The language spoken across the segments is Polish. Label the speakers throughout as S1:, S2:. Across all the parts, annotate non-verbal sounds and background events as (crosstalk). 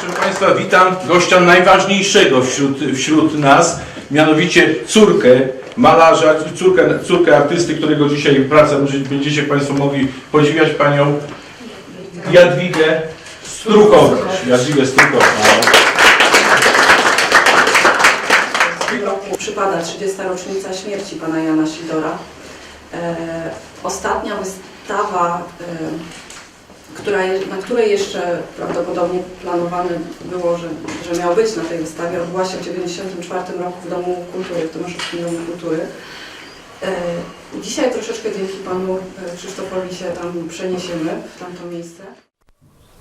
S1: Proszę Państwa, witam gościa najważniejszego wśród, wśród nas, mianowicie córkę malarza, córkę, córkę artysty, którego dzisiaj praca będziecie Państwo mogli podziwiać, panią Jadwigę Strukowicz. Jadwigę Strukowicz.
S2: Przypada 30. rocznica śmierci pana Jana Sidora. E, ostatnia wystawa, e, która, na której jeszcze prawdopodobnie planowane było, że, że miał być na tej wystawie, odbyła się w 1994 roku w Domu Kultury, w Tomaszowskim Domu Kultury. E, dzisiaj troszeczkę dzięki panu e, Krzysztofowi się tam przeniesiemy w tamto miejsce.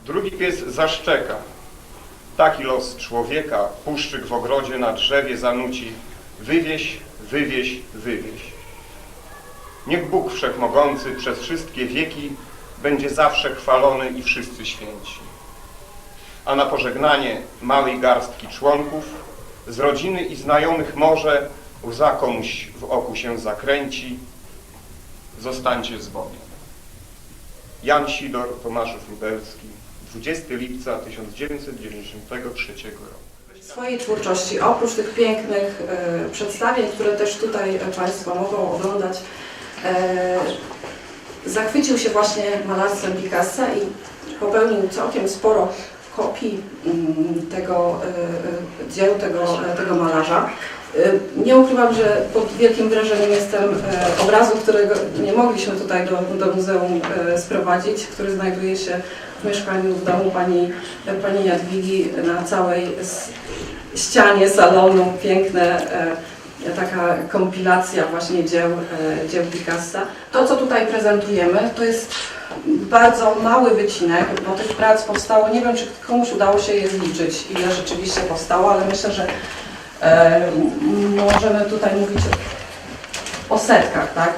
S3: Drugi pies zaszczeka. Taki los człowieka, puszczyk w ogrodzie na drzewie zanuci. Wywieź, wywieź, wywieź. Niech Bóg Wszechmogący przez wszystkie wieki będzie zawsze chwalony i wszyscy święci. A na pożegnanie małej garstki członków, z rodziny i znajomych może łza komuś w oku się zakręci, zostańcie z Bogiem. Jan Sidor, Tomaszów Lubelski, 20 lipca 1993 roku.
S2: Swojej twórczości, oprócz tych pięknych e, przedstawień, które też tutaj Państwo mogą oglądać, e, zachwycił się właśnie malarstwem Picassa i popełnił całkiem sporo kopii mm, tego e, e, dzieł tego, e, tego malarza. Nie ukrywam, że pod wielkim wrażeniem jestem obrazu, którego nie mogliśmy tutaj do, do muzeum sprowadzić, który znajduje się w mieszkaniu w domu pani, pani Jadwigi na całej ścianie salonu. Piękne, taka kompilacja właśnie dzieł, e, dzieł Picassa. To, co tutaj prezentujemy, to jest bardzo mały wycinek, bo tych prac powstało, nie wiem, czy komuś udało się je zliczyć, ile rzeczywiście powstało, ale myślę, że e, możemy tutaj mówić o setkach, tak?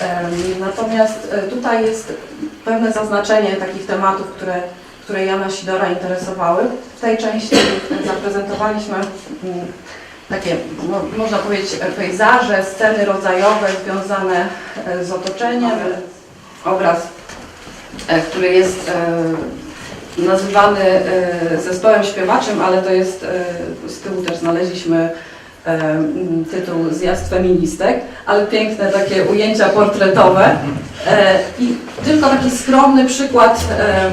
S2: Em, Natomiast e, tutaj jest pewne zaznaczenie takich tematów, które, które Jana Sidora interesowały. W tej części zaprezentowaliśmy mm, takie, no, można powiedzieć, pejzaże, sceny rodzajowe związane e, z otoczeniem. Obraz, e, który jest e, nazywany zespołem śpiewaczym, ale to jest, z tyłu też znaleźliśmy tytuł Zjazd Feministek, ale piękne takie ujęcia portretowe. I tylko taki skromny przykład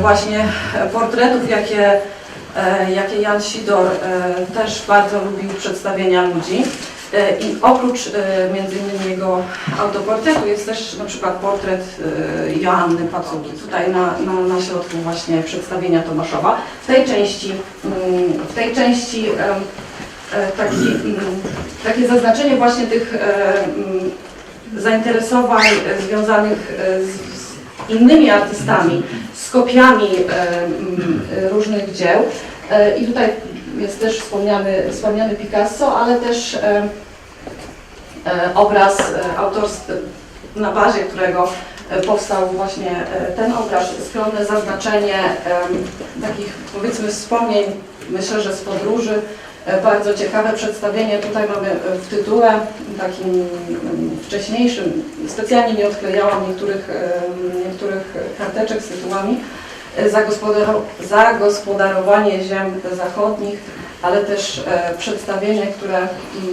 S2: właśnie portretów, jakie, jakie Jan Sidor e, też bardzo lubił przedstawienia ludzi. E, I oprócz e, między innymi jego autoportretu jest też na przykład portret e, Joanny Pacugi. Tutaj na, na, na środku właśnie przedstawienia Tomaszowa. W tej części, mm, w tej części e, taki, mm, takie zaznaczenie właśnie tych e, mm, zainteresowań e, związanych e, z innymi artystami, z kopiami e, różnych dzieł. E, I tutaj jest też wspomniany, wspomniany Picasso, ale też e, obraz e, autorstw, na bazie którego powstał właśnie ten obraz, skromne zaznaczenie takich powiedzmy wspomnień, myślę, że z podróży. E, Bardzo ciekawe przedstawienie. Tutaj mamy e, w tytule takim mm, wcześniejszym. Specjalnie nie odklejałam niektórych, em, niektórych karteczek z tytułami. E, Zagospodaro zagospodarowanie ziem zachodnich, ale też e, przedstawienie, które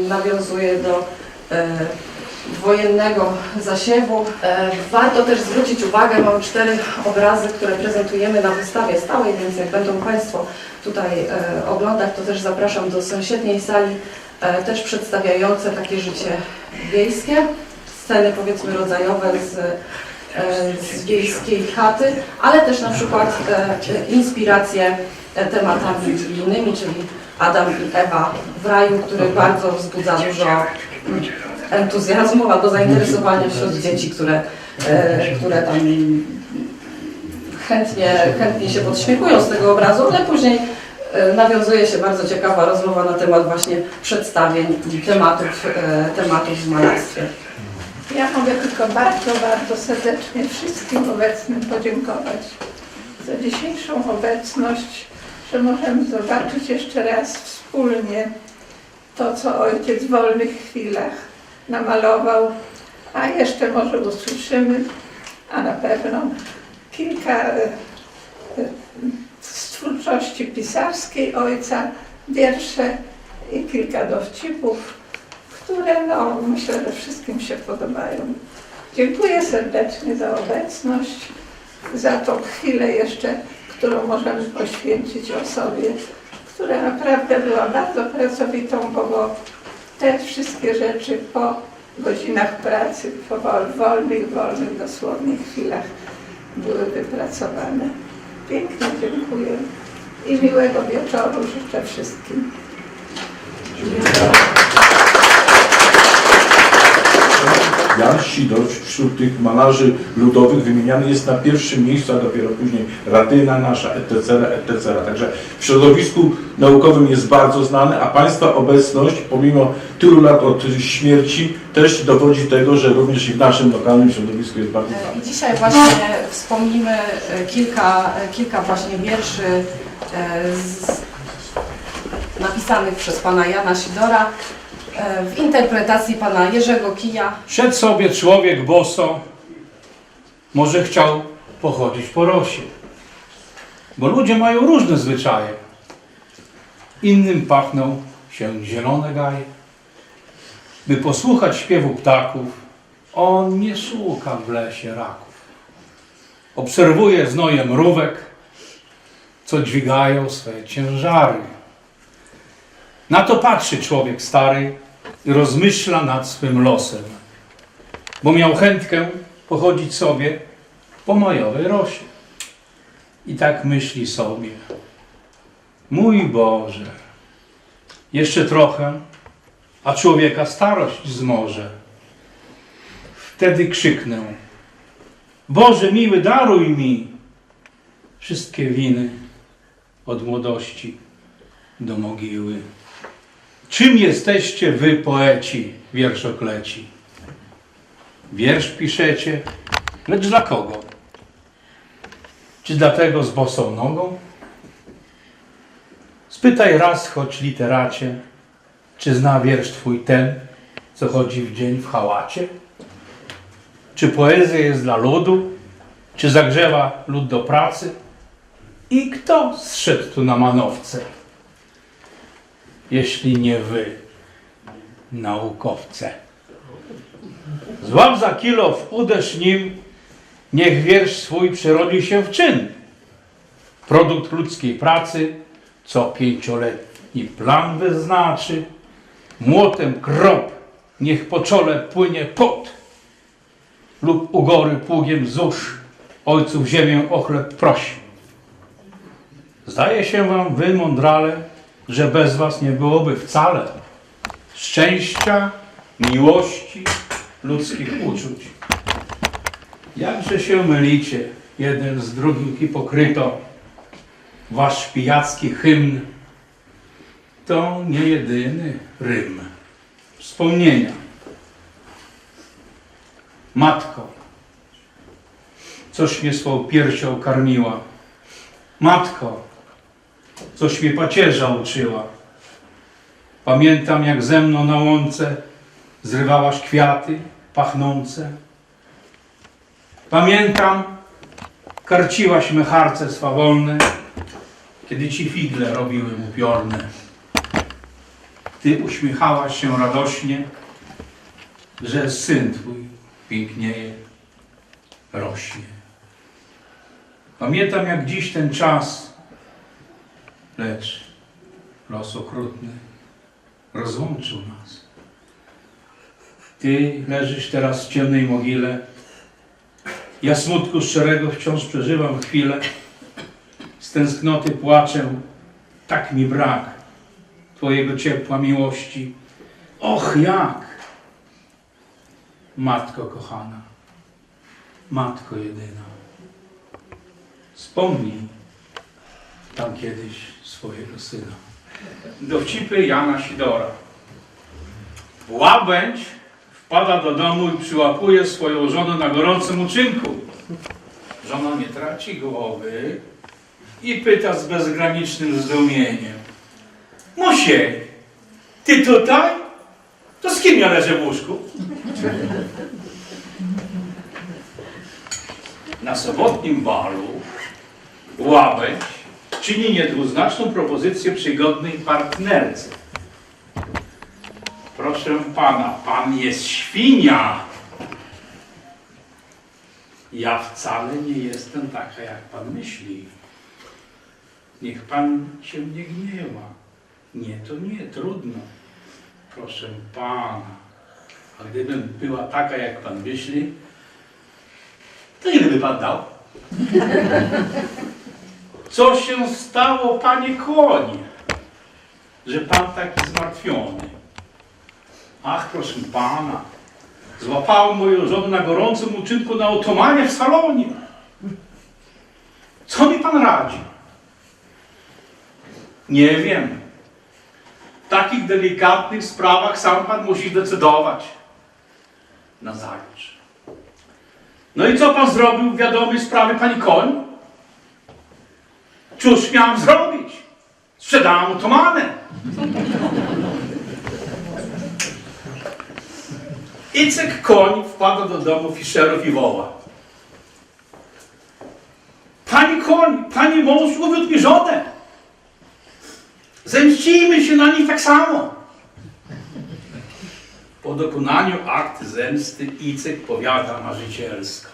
S2: nawiązuje do e, wojennego zasiewu. E, Warto też zwrócić uwagę, mam cztery obrazy, które prezentujemy na wystawie stałej, więc jak będą Państwo tutaj e, oglądać, to też zapraszam do sąsiedniej sali, e, też przedstawiające takie życie wiejskie, sceny powiedzmy rodzajowe z, z wiejskiej chaty, ale też na przykład inspiracje tematami biblijnymi, czyli Adam i Ewa w raju, który bardzo wzbudza dużo entuzjazmu albo zainteresowania wśród dzieci, które, e, które tam chętnie, chętnie się podśmiechują z tego obrazu, ale później e, nawiązuje się bardzo ciekawa rozmowa na temat właśnie przedstawień tematów, e, tematów w malarstwie.
S4: Ja mogę tylko bardzo, bardzo serdecznie wszystkim obecnym podziękować za dzisiejszą obecność, że możemy zobaczyć jeszcze raz wspólnie to, co ojciec w wolnych chwilach namalował, a jeszcze może usłyszymy, a na pewno kilka e, e, stworów twórczości pisarskiej ojca, wiersze i kilka dowcipów, które no, myślę, że wszystkim się podobają. Dziękuję serdecznie za obecność, za tą chwilę jeszcze, którą możemy poświęcić osobie, która naprawdę była bardzo pracowitą, bo te wszystkie rzeczy po godzinach pracy, po wol- wolnych, wolnych dosłownie chwilach były wypracowane. Pięknie dziękuję i miłego wieczoru życzę wszystkim.
S1: Jan Sidor wśród tych malarzy ludowych wymieniany jest na pierwszym miejscu, a dopiero później Ratyna nasza, etc., etc. Także w środowisku naukowym jest bardzo znany, a Państwa obecność, pomimo tylu lat od śmierci, też dowodzi tego, że również i w naszym lokalnym środowisku jest bardzo znany.
S2: I dzisiaj właśnie wspomnimy e, kilka, e, kilka właśnie wierszy e, z, napisanych przez pana Jana Sidora e, w interpretacji pana Jerzego Kija.
S5: Szedł sobie człowiek boso, może chciał pochodzić po rosie. Bo ludzie mają różne zwyczaje. Innym pachną się zielone gaje. By posłuchać śpiewu ptaków, on nie szuka w lesie raków. Obserwuje znoje mrówek, co dźwigają swe ciężary. Na to patrzy człowiek stary rozmyśla nad swym losem, bo miał chętkę pochodzić sobie po majowej rosie. I tak myśli sobie, mój Boże, jeszcze trochę, a człowieka starość zmoże. Wtedy krzyknę, Boże miły, daruj mi wszystkie winy od młodości do mogiły. Czym jesteście wy, poeci, wierszokleci? Wiersz piszecie, lecz dla kogo? Czy dla tego z bosą nogą? Spytaj raz, choć literacie, czy zna wiersz twój ten, co chodzi w dzień w hałacie? Czy poezja jest dla ludu? Czy zagrzewa lud do pracy? I kto zszedł tu na manowce? Jeśli nie wy, naukowce. Złap za kilof, uderz nim, niech wiersz swój przerodzi się w czyn. Produkt ludzkiej pracy, co pięcioletni plan wyznaczy. Młotem krop, niech po czole płynie pot. Lub u gory pługiem złóż, ojców ziemię o chleb prosi. Zdaje się wam, wy mądrale, że bez was nie byłoby wcale szczęścia, miłości, ludzkich uczuć. Jakże się mylicie, jeden z drugim hipokryto, wasz pijacki hymn to nie jedyny rym. Wspomnienia. Matko, coś mnie swą piersią karmiła. Matko, coś mnie pacierza uczyła. Pamiętam, jak ze mną na łące zrywałaś kwiaty pachnące. Pamiętam, karciłaś mecharce swawolne, kiedy ci figle robiły upiorne. Ty uśmiechałaś się radośnie, że syn twój pięknieje, rośnie. Pamiętam, jak dziś ten czas lecz los okrutny rozłączył nas. Ty leżysz teraz w ciemnej mogile. Ja smutku szczerego wciąż przeżywam chwilę. Z tęsknoty płaczę, tak mi brak Twojego ciepła miłości. Och, jak! Matko kochana, Matko jedyna, wspomnij tam kiedyś swojego syna. Dowcipy Jana Sidora. Łabędź wpada do domu i przyłapuje swoją żonę na gorącym uczynku. Żona nie traci głowy i pyta z bezgranicznym zdumieniem. Musiej, ty tutaj? To z kim ja leżę w łóżku? Na sobotnim balu łabędź czyni niedwuznaczną propozycję przygodnej partnerce. Proszę pana, pan jest świnia. Ja wcale nie jestem taka, jak pan myśli. Niech pan się nie gniewa. Nie, to nie, trudno. Proszę pana, a gdybym była taka, jak pan myśli, to ile by pan dał? Co się stało, panie koń, że pan taki zmartwiony? Ach, proszę pana, złapałem moją żonę na gorącym uczynku na otomanie w salonie. Co mi pan radzi? Nie wiem. W takich delikatnych sprawach sam pan musi decydować. Nazajutrz. No i co pan zrobił w wiadomej sprawie, pani koń? Cóż miałem zrobić? Sprzedałem otomanę. Icek koń wpada do domu Fischerów i woła. Pani koń, pani mąż uwiódł mi żonę. Zemścimy się na niej tak samo. Po dokonaniu aktu zemsty Icek powiada marzycielsko.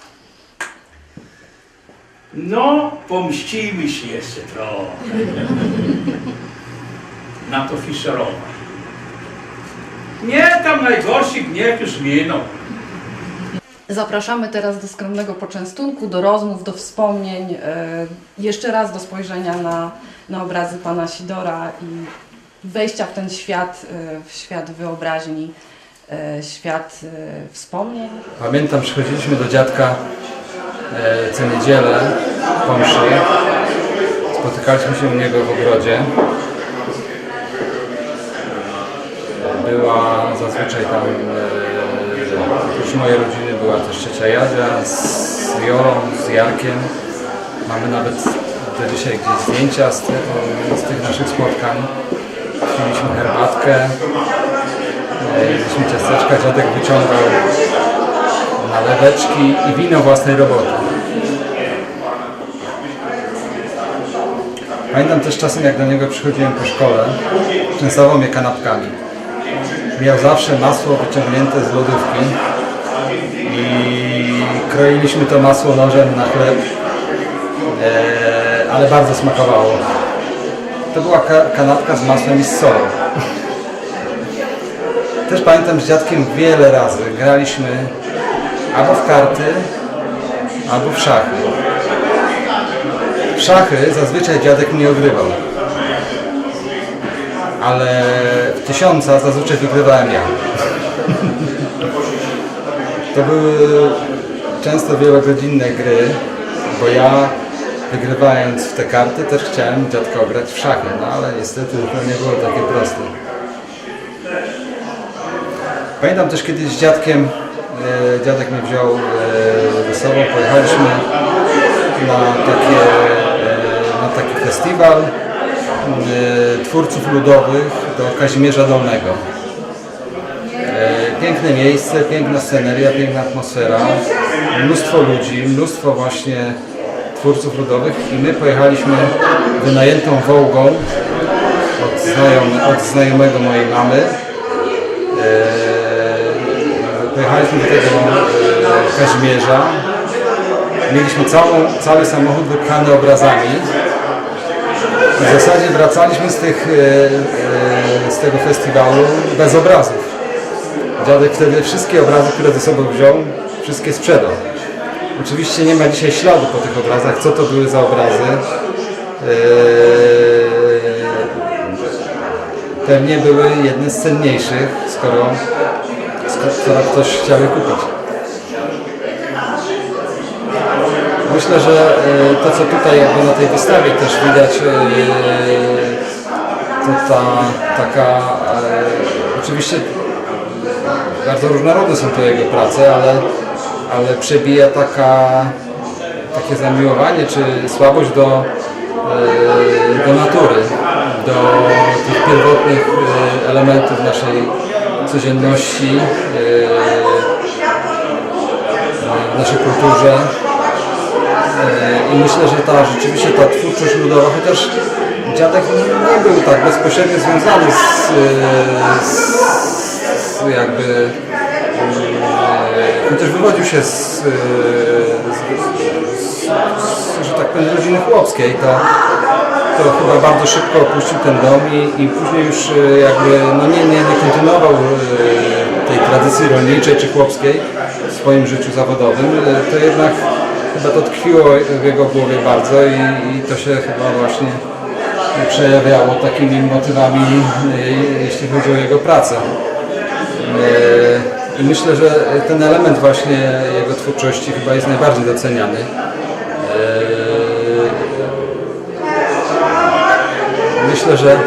S5: No, pomścimy się jeszcze trochę. (laughs) Na to Fischerowa. Nie, tam najgorszy gniew już minął.
S2: Zapraszamy teraz do skromnego poczęstunku, do rozmów, do wspomnień, e, jeszcze raz do spojrzenia na, na obrazy pana Sidora i wejścia w ten świat, e, w świat wyobraźni, e, świat wspomnień.
S6: Pamiętam, przychodziliśmy do dziadka co niedzielę po mszy. Spotykaliśmy się u niego w ogrodzie. Była zazwyczaj tam, e, oprócz mojej rodziny była też ciocia Jadzia z Jorą, z Jarkiem. Mamy nawet do dzisiaj gdzieś zdjęcia z, z tych naszych spotkań. Piliśmy herbatkę, e, jedliśmy ciasteczka, dziadek wyciągał naleweczki i wino własnej roboty. Pamiętam też czasem, jak do niego przychodziłem po szkole, częstował mnie kanapkami. Miał zawsze masło wyciągnięte z lodówki i kroiliśmy to masło nożem na chleb, e, ale bardzo smakowało. To była ka kanapka z masłem i z solą. Też pamiętam z dziadkiem wiele razy graliśmy albo w karty, albo w szachy. W szachy zazwyczaj dziadek mnie ogrywał. Ale w tysiąca zazwyczaj wygrywałem ja. (laughs) To były często wielogodzinne gry, bo ja wygrywając w te karty też chciałem dziadka ograć w szachy, no ale niestety to nie było takie proste. Pamiętam też kiedyś z dziadkiem, dziadek mnie wziął e, ze sobą, pojechaliśmy na, takie, e, na taki festiwal e, twórców ludowych do Kazimierza Dolnego. E, Piękne miejsce, piękna sceneria, piękna atmosfera, mnóstwo ludzi, mnóstwo właśnie twórców ludowych i my pojechaliśmy wynajętą Wołgą od, od znajomego mojej mamy. Pojechaliśmy do tego e, Kazimierza. Mieliśmy cały samochód wypchany obrazami. W zasadzie wracaliśmy z, tych, e, e, z tego festiwalu bez obrazów. Dziadek wtedy wszystkie obrazy, które ze sobą wziął, wszystkie sprzedał. Oczywiście nie ma dzisiaj śladu po tych obrazach, co to były za obrazy. Pewnie były jedne z cenniejszych, skoro, skoro ktoś chciał je kupić. Myślę, że e, to co tutaj jakby na tej wystawie też widać, e, to ta taka, e, oczywiście bardzo różnorodne są to jego prace, ale, ale przebija taka, takie zamiłowanie czy słabość do, do natury, do tych pierwotnych elementów naszej codzienności, e, w naszej kulturze. E, I myślę, że ta rzeczywiście ta twórczość ludowa, chociaż dziadek nie był tak bezpośrednio związany z, z, jakby e, chociaż wywodził się z, z, z, z że tak powiem, rodziny chłopskiej, to, to chyba bardzo szybko opuścił ten dom i, i później już e, jakby no nie, nie, nie kontynuował e, tej tradycji rolniczej czy chłopskiej w swoim życiu zawodowym, e, to jednak chyba to tkwiło w jego głowie bardzo i, i to się chyba właśnie przejawiało takimi motywami, jeśli chodzi o jego pracę. I myślę, że ten element właśnie jego twórczości chyba jest najbardziej doceniany. Myślę, że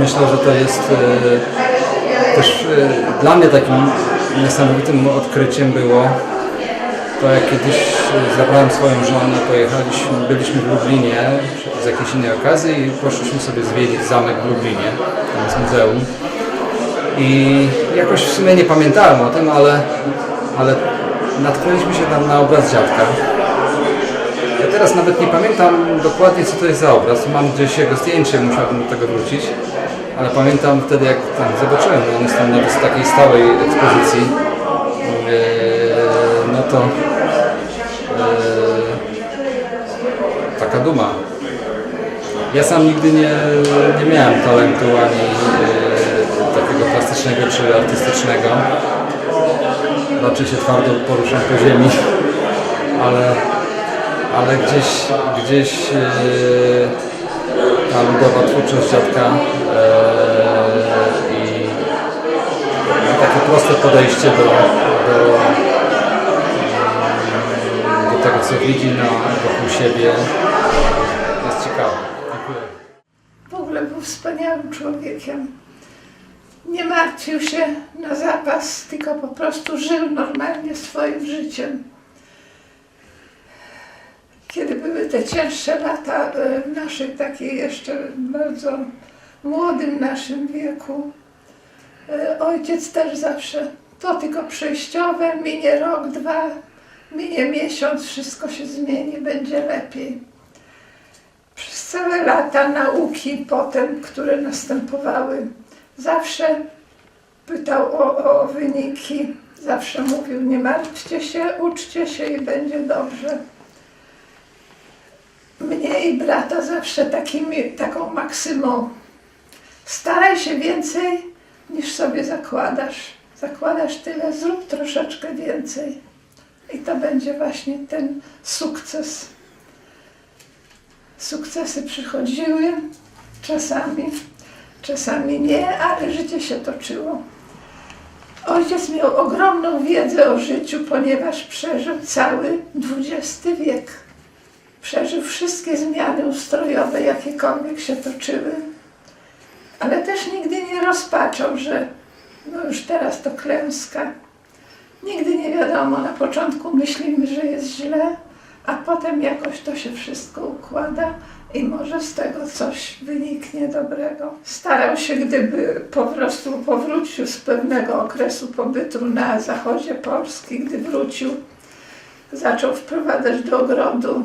S6: myślę, że to jest e, też e, dla mnie takim niesamowitym odkryciem było to jak kiedyś e, zabrałem swoją żonę, pojechaliśmy, byliśmy w Lublinie z jakiejś innej okazji i poszliśmy sobie zwiedzić zamek w Lublinie, tam jest muzeum. I jakoś w sumie nie pamiętałem o tym, ale, ale natknęliśmy się tam na obraz dziadka. Teraz nawet nie pamiętam dokładnie co to jest za obraz. Mam gdzieś jego zdjęcie, musiałbym do tego wrócić. Ale pamiętam wtedy jak tam zobaczyłem, że on jest tam na takiej stałej ekspozycji. Eee, no to eee, taka duma. Ja sam nigdy nie, nie miałem talentu ani e, takiego plastycznego czy artystycznego. Raczej się twardo poruszam po ziemi, ale, ale gdzieś, gdzieś e, ta ludowa twórczość dziadka e, i no, takie proste podejście do, do, do tego, co widzi na, wokół siebie jest ciekawe. Dziękuję.
S4: W ogóle był wspaniałym człowiekiem. Nie martwił się na zapas, tylko po prostu żył normalnie swoim życiem. Kiedy były te cięższe lata e, w naszej takiej jeszcze bardzo młodym naszym wieku, e, ojciec też zawsze to tylko przejściowe, minie rok, dwa, minie miesiąc, wszystko się zmieni, będzie lepiej przez całe lata nauki potem, które następowały, zawsze pytał o, o wyniki, zawsze mówił nie martwcie się, uczcie się i będzie dobrze. Mnie i brata zawsze takimi, taką maksymą staraj się więcej niż sobie zakładasz. Zakładasz tyle, zrób troszeczkę więcej. I to będzie właśnie ten sukces. Sukcesy przychodziły, czasami, czasami nie, ale życie się toczyło. Ojciec miał ogromną wiedzę o życiu, ponieważ przeżył cały XX wiek. Przeżył wszystkie zmiany ustrojowe, jakiekolwiek się toczyły, ale też nigdy nie rozpaczał, że no już teraz to klęska. Nigdy nie wiadomo, na początku myślimy, że jest źle, a potem jakoś to się wszystko układa i może z tego coś wyniknie dobrego. Starał się, gdyby po prostu powrócił z pewnego okresu pobytu na zachodzie Polski, gdy wrócił, zaczął wprowadzać do ogrodu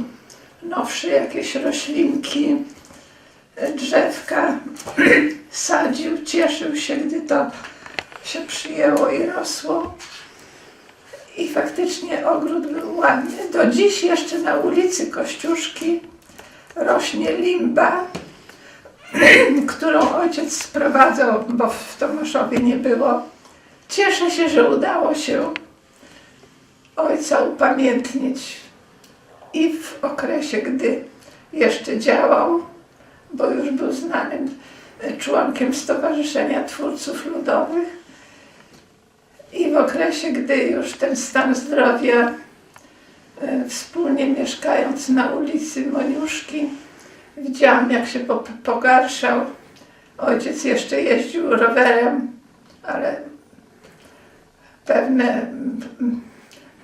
S4: nowsze jakieś roślinki, drzewka, (clears throat) sadził, cieszył się, gdy to się przyjęło i rosło. I faktycznie ogród był ładny. Do dziś jeszcze na ulicy Kościuszki rośnie limba, (clears throat) którą ojciec sprowadzał, bo w Tomaszowie nie było. Cieszę się, że udało się ojca upamiętnić i w okresie, gdy jeszcze działał, bo już był znanym członkiem Stowarzyszenia Twórców Ludowych, i w okresie, gdy już ten stan zdrowia, e, wspólnie mieszkając na ulicy Moniuszki, widziałam jak się po- pogarszał. Ojciec jeszcze jeździł rowerem, ale pewne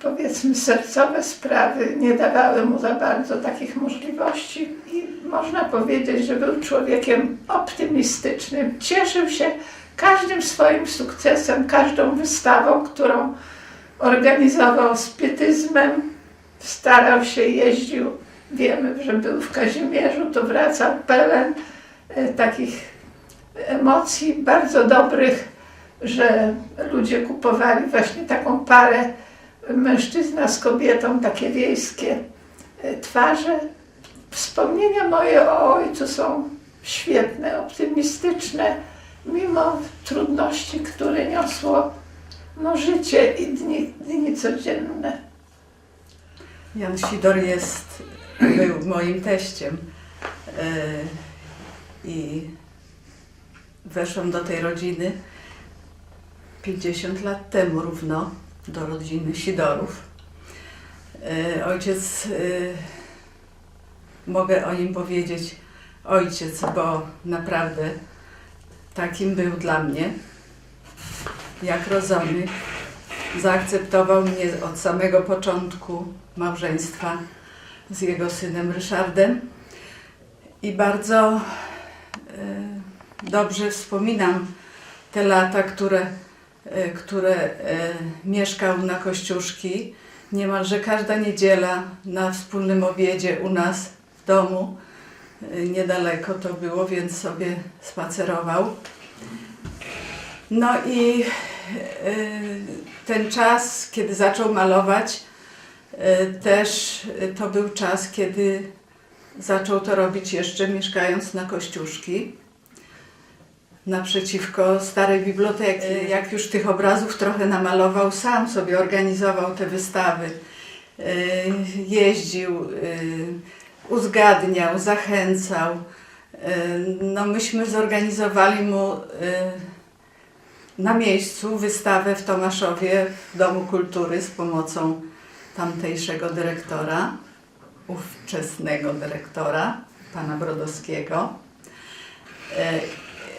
S4: powiedzmy sercowe sprawy nie dawały mu za bardzo takich możliwości i można powiedzieć, że był człowiekiem optymistycznym. Cieszył się każdym swoim sukcesem, każdą wystawą, którą organizował z pietyzmem, starał się, jeździł. Wiemy, że był w Kazimierzu, to wracał pełen e, takich emocji bardzo dobrych, że ludzie kupowali właśnie taką parę mężczyzna z kobietą, takie wiejskie e, twarze. Wspomnienia moje o ojcu są świetne, optymistyczne, mimo trudności, które niosło no, życie i dni, dni codzienne.
S7: Jan Sidor jest, był moim teściem e, i weszłam do tej rodziny 50 lat temu równo, do rodziny Sidorów. E, Ojciec, e, mogę o nim powiedzieć ojciec, bo naprawdę takim był dla mnie, jak rodzony. Zaakceptował mnie od samego początku małżeństwa z jego synem Ryszardem i bardzo e, dobrze wspominam te lata, które, e, które e, mieszkał na Kościuszki. Niemalże każda niedziela na wspólnym obiedzie u nas w domu, e, niedaleko to było, więc sobie spacerował. No i ten czas, kiedy zaczął malować, też to był czas, kiedy zaczął to robić jeszcze mieszkając na Kościuszki, naprzeciwko starej biblioteki. E, Jak już tych obrazów trochę namalował, sam sobie organizował te wystawy. E, Jeździł, e, uzgadniał, zachęcał. No myśmy zorganizowali mu na miejscu wystawę w Tomaszowie w Domu Kultury z pomocą tamtejszego dyrektora, ówczesnego dyrektora, pana Brodowskiego.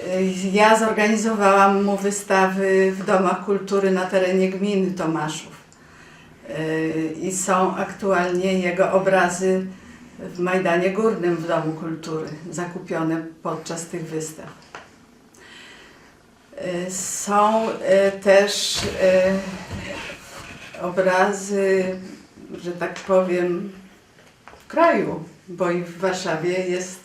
S7: E, Ja zorganizowałam mu wystawy w domach kultury na terenie gminy Tomaszów. E, I są aktualnie jego obrazy w Majdanie Górnym w Domu Kultury, zakupione podczas tych wystaw. E, Są też obrazy, że tak powiem, w kraju, bo i w Warszawie jest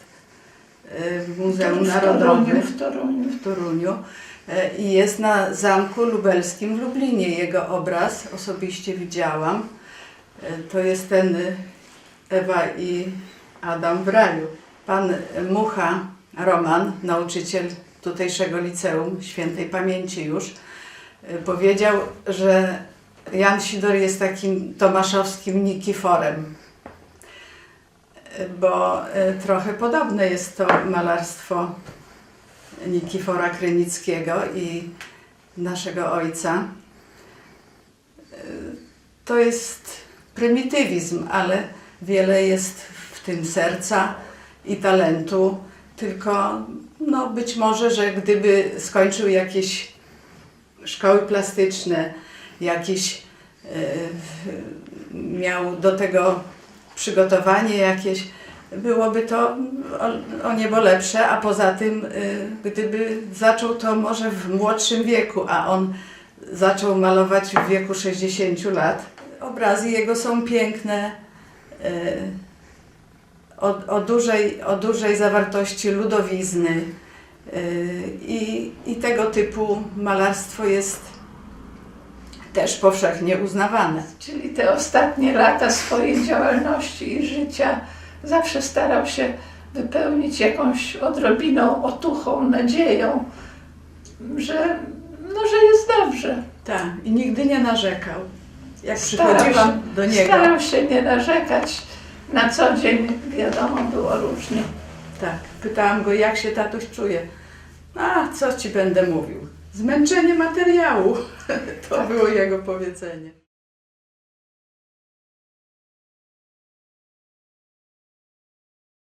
S7: w Muzeum Narodowym
S4: w Toruniu.
S7: w Toruniu e, i jest na Zamku Lubelskim w Lublinie. Jego obraz osobiście widziałam. E, To jest ten Ewa i Adam w raju. Pan Mucha Roman, nauczyciel tutejszego liceum, świętej pamięci już, e, powiedział, że Jan Sidor jest takim tomaszowskim Nikiforem, bo e, trochę podobne jest to malarstwo Nikifora Krynickiego i naszego ojca. E, To jest prymitywizm, ale wiele jest w tym serca i talentu, tylko no być może, że gdyby skończył jakieś szkoły plastyczne, jakieś e, miał do tego przygotowanie jakieś, byłoby to o, o niebo lepsze, a poza tym, y, gdyby zaczął to może w młodszym wieku, a on zaczął malować w wieku 60 lat. Obrazy jego są piękne, y, o, o, dużej, o dużej zawartości ludowizny y, i, i tego typu malarstwo jest też powszechnie uznawane.
S4: Czyli te ostatnie lata swojej działalności i życia zawsze starał się wypełnić jakąś odrobiną otuchą, nadzieją, że, no, że jest dobrze.
S7: Tak, i nigdy nie narzekał. Jak przychodziłam do niego,
S4: starał się nie narzekać. Na co dzień, wiadomo, było różnie.
S7: tak, pytałam go, jak się tatuś czuje. A, co ci będę mówił? Zmęczenie materiału. (laughs) To było jego powiedzenie.